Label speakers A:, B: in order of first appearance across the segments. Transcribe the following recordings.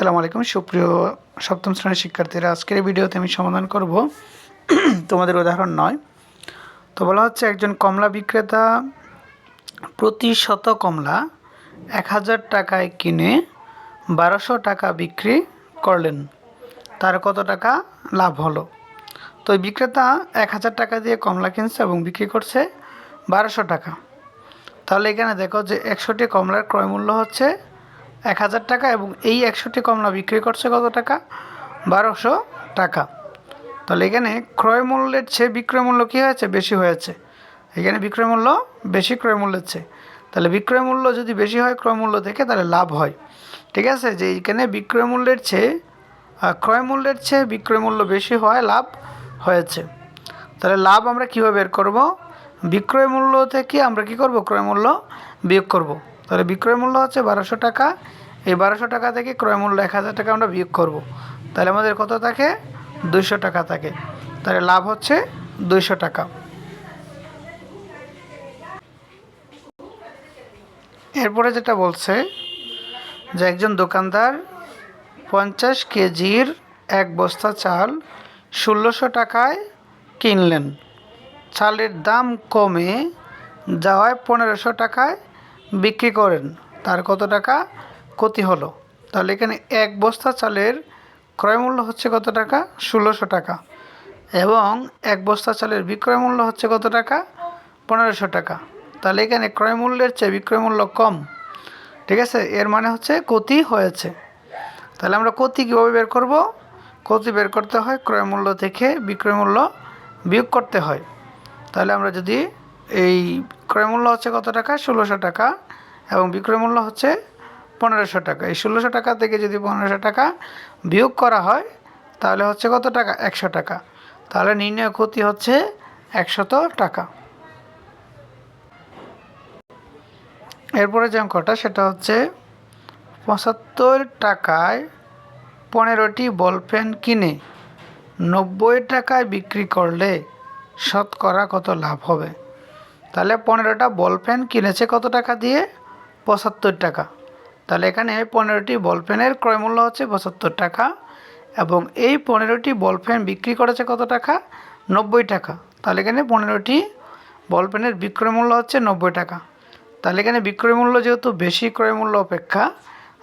A: আসসালামু আলাইকুম। সুপ্রিয় সপ্তম শ্রেণির শিক্ষার্থীরা, আজকের এই ভিডিওতে আমি সমাধান করব তোমাদের উদাহরণ নয়। তো বলা হচ্ছে, একজন কমলা বিক্রেতা প্রতি শত কমলা এক হাজার টাকায় কিনে বারোশো টাকা বিক্রি করলেন। তার কত টাকা? লাভ হলো। তো বিক্রেতা এক হাজার টাকা দিয়ে কমলা কিনছে এবং বিক্রি করছে বারোশো টাকা। তাহলে এখানে দেখো যে একশোটি কমলার ক্রয় মূল্য হচ্ছে এক হাজার টাকা এবং এই একশোটি কমলা বিক্রি করছে কত টাকা? বারোশো টাকা। তাহলে এখানে ক্রয় মূল্যের চেয়ে বিক্রয় মূল্য কী হয়েছে? বেশি হয়েছে। এখানে বিক্রয় মূল্য বেশি, ক্রয় মূল্যের চেয়ে। তাহলে বিক্রয় মূল্য যদি বেশি হয়, ক্রয় মূল্য থেকে তাহলে লাভ হয়। ঠিক আছে? যে এখানে বিক্রয় মূল্যের চেয়ে ক্রয় মূল্যের চেয়ে বিক্রয় মূল্য বেশি হয় লাভ হয়েছে। তাহলে লাভ আমরা কীভাবে বের করব? বিক্রয় মূল্য থেকে আমরা কি করব? ক্রয় মূল্য বিয়োগ করব। তাহলে বিক্রয় মূল্য হচ্ছে বারোশো টাকা। এই বারোশো টাকা থেকে ক্রয় মূল্য এক হাজার টাকা আমরা বিয়োগ করব। তাহলে আমাদের কত থাকে? দুইশো টাকা থাকে। তাহলে লাভ হচ্ছে দুইশো টাকা। এরপরে যেটা বলছে যে একজন দোকানদার পঞ্চাশ কেজির এক বস্তা চাল ষোলোশো টাকায় কিনলেন। চালের দাম কমে যাওয়ায় পনেরোশো টাকায় বিক্রি করেন, তার কত টাকা ক্ষতি হলো? তাহলে এখানে এক বস্তা চালের ক্রয় মূল্য হচ্ছে কত টাকা? ষোলোশো টাকা। এবং এক বস্তা চালের বিক্রয় মূল্য হচ্ছে কত টাকা? পনেরোশো টাকা। তাহলে এখানে ক্রয় মূল্যের চেয়ে বিক্রয় মূল্য কম। ঠিক আছে? এর মানে হচ্ছে ক্ষতি হয়েছে। তাহলে আমরা ক্ষতি কীভাবে বের করব? ক্ষতি বের করতে হয় ক্রয় মূল্য থেকে বিক্রয় মূল্য বিয়োগ করতে হয়। তাহলে আমরা যদি এই ক্রয় মূল্য হচ্ছে কত টাকা? ষোলোশো টাকা এবং বিক্রয় মূল্য হচ্ছে পনেরোশো টাকা। এই ষোলোশো টাকা থেকে যদি পনেরোশো টাকা বিয়োগ করা হয়, তাহলে হচ্ছে কত টাকা? একশো টাকা। তাহলে নির্ণয় ক্ষতি হচ্ছে একশত টাকা। এরপরে যে অঙ্কটা, সেটা হচ্ছে পঁচাত্তর টাকায় পনেরোটি বল পেন কিনে নব্বই টাকায় বিক্রি করলে শতকরা কত লাভ হবে? তাহলে পনেরোটা বল পেন কিনেছে কত টাকা দিয়ে? পঁচাত্তর টাকা। তাহলে এখানে পনেরোটি বল পেনের ক্রয় মূল্য হচ্ছে পঁচাত্তর টাকা এবং এই পনেরোটি বল পেন বিক্রি করেছে কত টাকা? নব্বই টাকা। তাহলে এখানে পনেরোটি বল পেনের বিক্রয় মূল্য হচ্ছে নব্বই টাকা। তাহলে এখানে বিক্রয় মূল্য যেহেতু বেশি, ক্রয় মূল্য অপেক্ষা,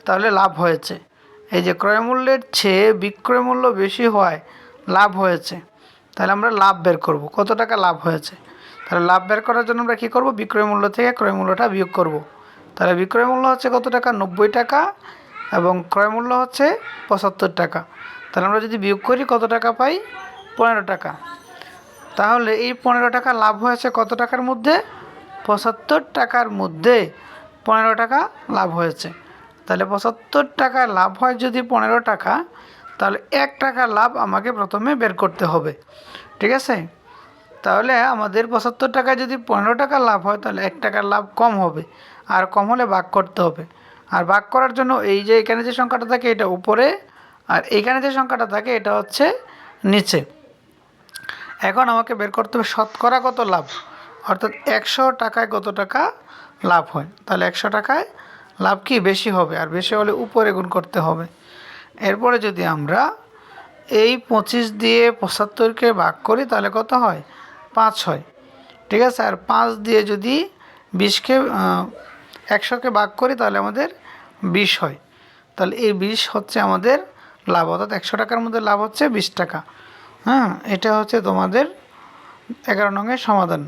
A: তাহলে লাভ হয়েছে। এই যে ক্রয় মূল্যের চেয়ে বিক্রয় মূল্য বেশি হওয়ায় লাভ হয়েছে। তাহলে আমরা লাভ বের করব। কত টাকা লাভ হয়েছে? তাহলে লাভ বের করার জন্য আমরা কী করব? বিক্রয় মূল্য থেকে ক্রয় মূল্যটা বিয়োগ করব। তাহলে বিক্রয় মূল্য হচ্ছে কত টাকা? নব্বই টাকা এবং ক্রয় মূল্য হচ্ছে পঁচাত্তর টাকা। তাহলে আমরা যদি বিয়োগ করি, কত টাকা পাই? পনেরো টাকা। তাহলে এই পনেরো টাকা লাভ হয়েছে কত টাকার মধ্যে? পঁচাত্তর টাকার মধ্যে পনেরো টাকা লাভ হয়েছে। তাহলে পঁচাত্তর টাকা লাভ হয় যদি পনেরো টাকা, তাহলে এক টাকা লাভ আমাকে প্রথমে বের করতে হবে। ঠিক আছে? তাহলে আমাদের পঁচাত্তর টাকায় যদি পনেরো টাকা লাভ হয়, তাহলে এক টাকার লাভ কম হবে। আর কম হলে ভাগ করতে হবে। আর ভাগ করার জন্য এই যে এখানে যে সংখ্যাটা থাকে, এটা উপরে। আর এইখানে যে সংখ্যাটা থাকে, এটা হচ্ছে নিচে। এখন আমাকে বের করতে হবে, শতকরা কত লাভ? অর্থাৎ একশো টাকায় কত টাকা লাভ হয়? তাহলে একশো টাকায় লাভ কি? বেশি হবে। আর বেশি হলে উপরে গুণ করতে হবে। এরপরে যদি আমরা এই পঁচিশ দিয়ে পঁচাত্তরকে ভাগ করি, তাহলে কত হয়? পাঁচ হয়। ঠিক আছে? আর পাঁচ দিয়ে যদি বিশকে একশোকে ভাগ করি তাহলে আমাদের বিশ হয়। তাহলে এই বিশ হচ্ছে আমাদের লাভ। অর্থাৎ একশো টাকার মধ্যে লাভ হচ্ছে বিশ টাকা। হ্যাঁ? এটা হচ্ছে তোমাদের এগারো নঙের সমাধান।